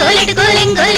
లింగులెడుకు లింగులెడుకు మా